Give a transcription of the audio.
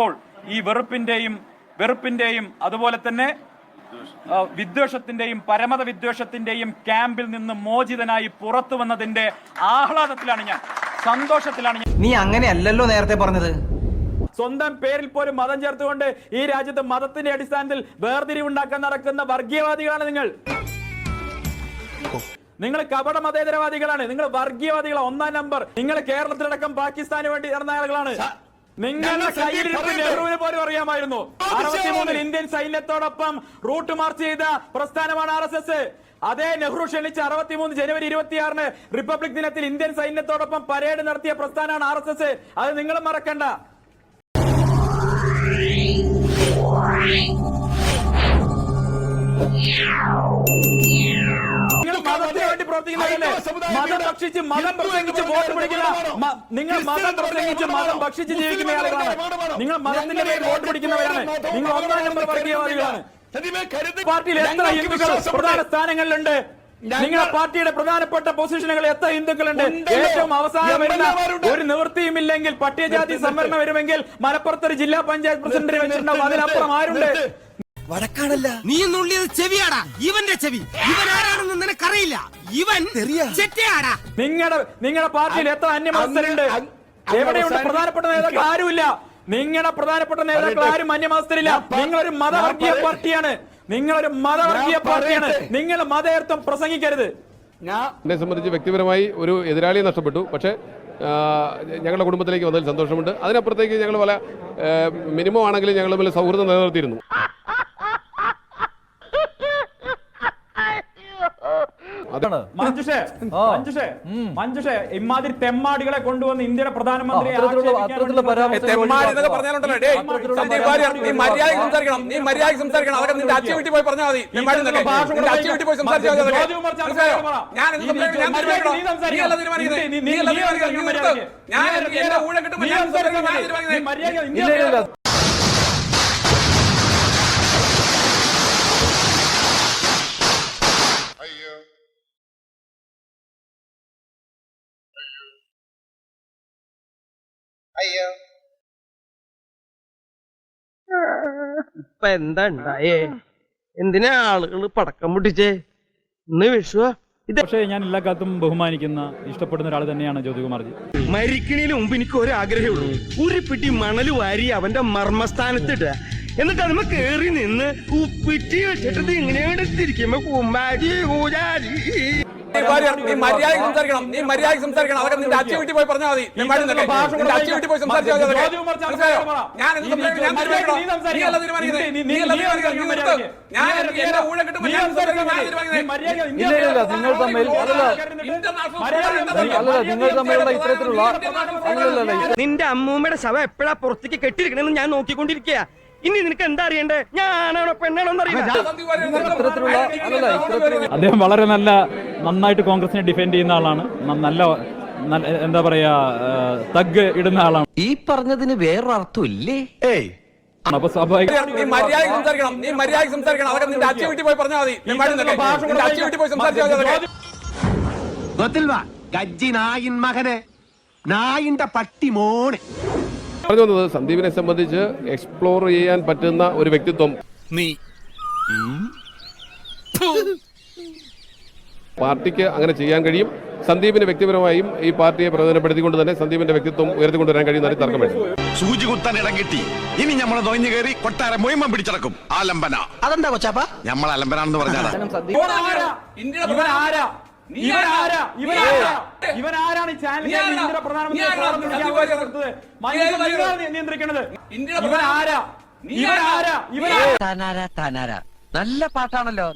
ഇപ്പോൾ ഈ വെറുപ്പിന്റെയും വെറുപ്പിന്റെയും അതുപോലെ തന്നെ വിദ്വേഷത്തിന്റെയും പരമത വിദ്വേഷത്തിന്റെയും ക്യാമ്പിൽ നിന്ന് മോചിതനായി പുറത്തു വന്നതിന്റെ ആഹ്ലാദത്തിലാണ് ഞാൻ. സന്തോഷത്തിലാണ് ഞാൻ. നീ അങ്ങനെയല്ലല്ലോ നേരത്തെ പറഞ്ഞത്. സ്വന്തം പേരിൽ പോലും മതം ചേർത്തുകൊണ്ട് ഈ രാജ്യത്ത് മതത്തിന്റെ അടിസ്ഥാനത്തിൽ വേർതിരിവുണ്ടാക്കാൻ നടക്കുന്ന വർഗീയവാദികളാണ് നിങ്ങൾ. നിങ്ങൾ കപട മതേതരവാദികളാണ്. നിങ്ങൾ വർഗീയവാദികളാണ്. ഒന്നാം നമ്പർ. നിങ്ങൾ കേരളത്തിലടക്കം പാകിസ്ഥാന് വേണ്ടി നടന്ന ആളുകളാണ്. നിങ്ങളുടെ കയ്യിലിരിപ്പ് നെഹ്റുവിന് പോലും അറിയാമായിരുന്നു. അറുപത്തിമൂന്നിൽ ഇന്ത്യൻ സൈന്യത്തോടൊപ്പം റൂട്ട് മാർച്ച് ചെയ്ത പ്രസ്ഥാനമാണ് ആർ എസ് എസ്. അതേ നെഹ്റു ക്ഷണിച്ച് അറുപത്തിമൂന്ന് ജനുവരി ഇരുപത്തിയാറിന് റിപ്പബ്ലിക് ദിനത്തിൽ ഇന്ത്യൻ സൈന്യത്തോടൊപ്പം പരേഡ് നടത്തിയ പ്രസ്ഥാനമാണ് ആർ എസ് എസ്. അത് നിങ്ങൾ മറക്കണ്ട. നിങ്ങൾ മതത്തെ മതം ഭക്ഷിച്ച് മതം പ്രസംഗിച്ച് വോട്ട് പിടിക്കുന്ന നിങ്ങൾ മതം പ്രസംഗിച്ച് മതം ഭക്ഷിച്ച് ജീവിക്കുന്ന ആളുകളാണ്. നിങ്ങൾ മതത്തിന്റെ പേരിൽ വോട്ട് പിടിക്കുന്നവരാണ്. നിങ്ങൾ ഒന്നാം നമ്പർ വർഗീയവാദികളാണ്. പാർട്ടിയിൽ എത്ര ഹിന്ദുക്കൾ പ്രധാന സ്ഥാനങ്ങളിലുണ്ട്? നിങ്ങളുടെ പാർട്ടിയുടെ പ്രധാനപ്പെട്ട പൊസിഷനുകൾ എത്ര ഹിന്ദുക്കളുണ്ട്? ഏറ്റവും അവസാനം വരുന്ന ഒരു നിവൃത്തിയുമില്ലെങ്കിൽ പട്ടികജാതി സംവരണം വരുമെങ്കിൽ മലപ്പുറത്ത് ഒരു ജില്ലാ പഞ്ചായത്ത് പ്രസിഡന്റിനെ വെച്ചിട്ടുണ്ടാവും. അതിനപ്പുറം ആരുണ്ട്? നീ നുള്ളിയത് ചെവിയാടാ. ഇവന്റെ ചെവി. ഇവൻ ആരാണെന്ന് നിനക്കറിയില്ല. ഇവൻ ചെറ്റയാടാ. നിങ്ങളുടെ നിങ്ങളുടെ പാർട്ടിയിൽ എത്ര അന്യമതസ്ഥരുണ്ട് എവിടെയുണ്ട് പ്രധാനപ്പെട്ട നേതാക്കൾ? ആരുമില്ല. നിങ്ങളുടെ പ്രധാനപ്പെട്ട നേതാക്കൾ ആരും അന്യമത്സരില്ല നിങ്ങളൊരു മതവർഗീയ പാർട്ടിയാണ്. നിങ്ങളൊരു മതവർഗീയ പാർട്ടിയാണ്. നിങ്ങൾ മതേതരത്വം പ്രസംഗിക്കരുത്. എന്നെ സംബന്ധിച്ച് വ്യക്തിപരമായി ഒരു എതിരാളിയെ നഷ്ടപ്പെട്ടു. പക്ഷേ ഞങ്ങളുടെ കുടുംബത്തിലേക്ക് വന്നതിൽ സന്തോഷമുണ്ട്. അതിനപ്പുറത്തേക്ക് ഞങ്ങൾ പല മിനിമം ആണെങ്കിലും ഞങ്ങൾ തമ്മിൽ സൗഹൃദം നിലനിർത്തിയിരുന്നു. അതാണ്. മഞ്ജുഷേ മഞ്ജുഷേ മഞ്ജുഷേ ഇമാതിരി തെമ്മാടികളെ കൊണ്ടുവന്ന് ഇന്ത്യയുടെ പ്രധാനമന്ത്രി അത്തരത്തിലുള്ള ആക്ഷേപിക്കാൻ അത്തരത്തിലുള്ള വേണ്ടി പരാമർശങ്ങൾ തെമ്മാടി എന്നൊക്കെ പറഞ്ഞാലുണ്ടല്ലോ ഡേയ് അത്തരത്തിലുള്ള സന്ദീപ് വാര്യർ നീ മര്യാദയ്ക്ക് സംസാരിക്കണം നീ മര്യാദയ്ക്ക് സംസാരിക്കണം അതൊക്കെ നിന്റെ അച്ഛൻ വീട്ടിൽ പോയി പറഞ്ഞാൽ മതി തെമ്മാടി എന്നൊക്കെ ഭാഷ നിന്റെ അച്ഛൻ വീട്ടിൽ പോയി സംസാരിച്ചാൽ മതി അതൊക്കെ. ജോർജ് കുമാർ ചാക്കോ മനസ്സിലായോ? പറ. ഞാൻ എന്ത് നീ- സംസാരിക്കണം? ഞാൻ നീ തീരുമാനിക്കണം. നീ അല്ല തീരുമാനിക്കുന്നത്. നീ- നീ നീ- അല്ല നീ തീരുമാനിക്കുന്നത്. നീ സംസാരിക്കണം. നിർത്ത്. ഞാൻ നീ എന്റെ ഊഴം കിട്ടുമ്പോൾ നീ ഞാൻ സംസാരിക്കണം. ഞാൻ നീ തീരുമാനിക്കുന്നത്. മര്യാദ- ഇല്ല ഇല്ല ഇല്ല ഇപ്പൊ എന്താ ഉണ്ടായേ? എന്തിനാ ആളുകൾ പടക്കം പൊട്ടിച്ചേ? ഇന്ന് വിഷുവ. പക്ഷേ ഞാൻ എല്ലാ കാലത്തും ബഹുമാനിക്കുന്ന ഇഷ്ടപ്പെടുന്ന ഒരാൾ തന്നെയാണ് ജ്യോതികുമാർജി. മരിക്കണേന് മുമ്പ് എനിക്ക് ഒരു ആഗ്രഹമുള്ളൂ ഒരു പിടി മണൽ വാരി അവന്റെ മർമ്മസ്ഥാനത്തിട്ട എന്നിട്ട് അതിമ കേറി നിന്ന് ഉപ്പിറ്റി വെച്ചിട്ട് ഇങ്ങനെ തിരിക്കുമ്പോ കുമ്പാരി ഊരാരി നീ സംസാരിക്കണം. നീ മര്യാദയ്ക്ക് സംസാരിക്കണം. അതൊക്കെ നിന്റെ അച്ഛൻ വീട്ടിൽ പോയി പറഞ്ഞാൽ മതി. തെമ്മാടി നിന്റെ അച്ഛൻ വീട്ടിൽ പോയി സംസാരിച്ചാൽ മതി. ഞാൻ നിങ്ങൾ തമ്മിൽ അല്ലല്ല നിങ്ങൾ തമ്മിലുള്ള ഇത്തരത്തിലുള്ള നിന്റെ അമ്മൂമ്മയുടെ ശവം എപ്പോഴാ പുറത്തേക്ക് കെട്ടിരിക്കണെന്ന് ഞാൻ നോക്കിക്കൊണ്ടിരിക്കുക ഇനി നിനക്ക് എന്താ അറിയണ്ടേ? ഞാനാണോ പെണ്ണാണോ എന്നറിയില്ല സന്ദീപ് ഇത്തരത്തിലുള്ള അല്ലല്ല ഇത്തരത്തിലുള്ള അദ്ദേഹം വളരെ നല്ല നന്നായിട്ട് കോൺഗ്രസിനെ ഡിഫെൻഡ് ചെയ്യുന്ന ആളാണ്. നല്ല എന്താ പറയാ തഗ് ഇടുന്ന ആളാണ്. ഈ പറഞ്ഞതിന് വേറൊരു അർത്ഥം ഇല്ലേ അപ്പൊ സ്വാഭാവികം സംസാരിക്കണം. നീ മര്യാദ സംസാരിക്കണം. അതൊക്കെ നിന്റെ അച്ഛൻ വീട്ടിൽ പോയി പറഞ്ഞാൽ മതി. തെമ്മാടി അച്ഛൻ വീട്ടിൽ പോയി സംസാരിച്ചാൽ മതി അതൊക്കെ. ഗജ്ജി നായിൻ മകനെ. നായിന്റെ പട്ടി മോനെ. പറഞ്ഞു വന്നത് സന്ദീപിനെ സംബന്ധിച്ച് എക്സ്പ്ലോർ ചെയ്യാൻ പറ്റുന്ന ഒരു വ്യക്തിത്വം. നീ പാർട്ടിക്ക് അങ്ങനെ ചെയ്യാൻ കഴിയും. സന്ദീപിന് വ്യക്തിപരമായും ഈ പാർട്ടിയെ പ്രയോജനപ്പെടുത്തിക്കൊണ്ട് തന്നെ സന്ദീപിന്റെ വ്യക്തിത്വം ഉയർത്തിക്കൊണ്ടുവരാൻ കഴിയുന്ന തർക്കം സൂചി കുത്താൻ ഇടം കിട്ടി ഇനി നമ്മൾ തൊഴിഞ്ഞു കയറി കൊട്ടാര മൊയ്മം പിടിച്ചടക്കും. ആലംബന. അതെന്താ കൊച്ചാപ്പ? നമ്മൾ അലംബനാണെന്ന് പറഞ്ഞാൽ? ഇന്ത്യയുടെ പ്രധാനമന്ത്രി. നിയന്ത്രിക്കുന്നത് തനാര തനാര. നല്ല പാട്ടാണല്ലോ.